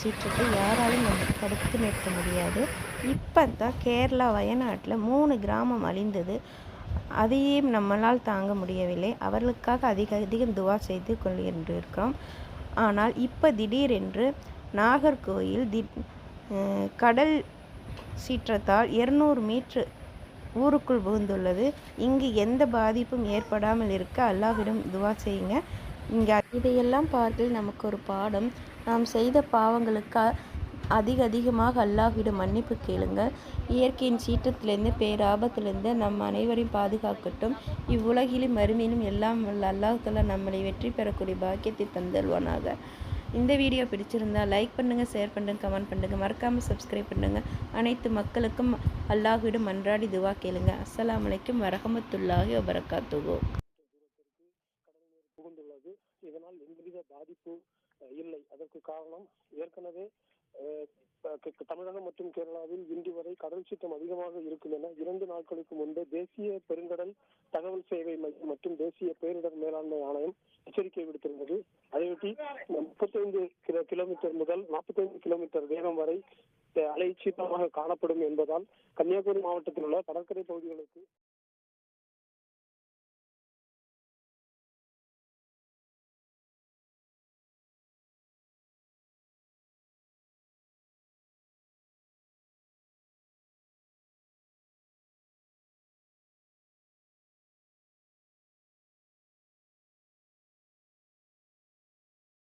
சீற்றத்தை யாராலும் நம்ம தடுத்து நிறுத்த முடியாது. இப்போ தான் கேரளா வயநாட்டில் மூணு கிராமம் அழிந்தது. அதையும் நம்மளால் தாங்க முடியவில்லை. அவர்களுக்காக அதிக அதிகம் துவா செய்து கொள்கின்றிருக்கிறோம் ஆனால் இப்போ திடீரென்று நாகர்கோயில் தி கடல் சீற்றத்தால் இருநூறு மீட்ரு ஊருக்குள் புகுந்துள்ளது இங்கு எந்த பாதிப்பும் ஏற்படாமல் இருக்க அல்லாவிடம் துவா செய்யுங்க. இங்கே இதையெல்லாம் பார்த்து நமக்கு ஒரு பாடம் நாம் செய்த பாவங்களுக்கு அதிக அதிகமாக அல்லாஹ்விடம் மன்னிப்பு கேளுங்க இயற்கையின் சீற்றத்திலிருந்து பேராபத்திலிருந்து நம் அனைவரையும் பாதுகாக்கட்டும். இவ்வுலகிலும் மறுமையிலும் எல்லாம் வல்ல அல்லாஹால நம்மளை வெற்றி பெறக்கூடிய பாக்கியத்தை தந்தல்வானாக இந்த வீடியோ பிடிச்சிருந்தா லைக் பண்ணுங்கள் ஷேர் பண்ணுங்கள் கமெண்ட் பண்ணுங்கள் மறக்காமல் சப்ஸ்கிரைப் பண்ணுங்கள் அனைத்து மக்களுக்கும் அல்லாஹ்விடம் மன்றாடி துவா கேளுங்க. அஸ்லாம் வலைக்கும் வரகமத்துல்லாஹி வபரகாத்துகோ இதனால் எந்தவித பாதிப்பு இல்லை. அதற்கு காரணம் ஏற்கனவே தமிழகம் மற்றும் கேரளாவில் இன்று வரை கடல் சீற்றம் அதிகமாக இருக்கும் என இரண்டு நாட்களுக்கு முன்பு தேசிய பெருங்கடல் தகவல் சேவை மையம் மற்றும் தேசிய பேரிடர் மேலாண்மை ஆணையம் எச்சரிக்கை விடுத்திருந்தது. அதையொட்டி முப்பத்தைந்து கிலோ கிலோமீட்டர் முதல் நாற்பத்தைந்து கிலோமீட்டர் வேகம் வரை அஹ், அலை சீற்றமாக காணப்படும் என்பதால் கன்னியாகுமரி மாவட்டத்தில் உள்ள கடற்கரை பகுதிகளுக்கு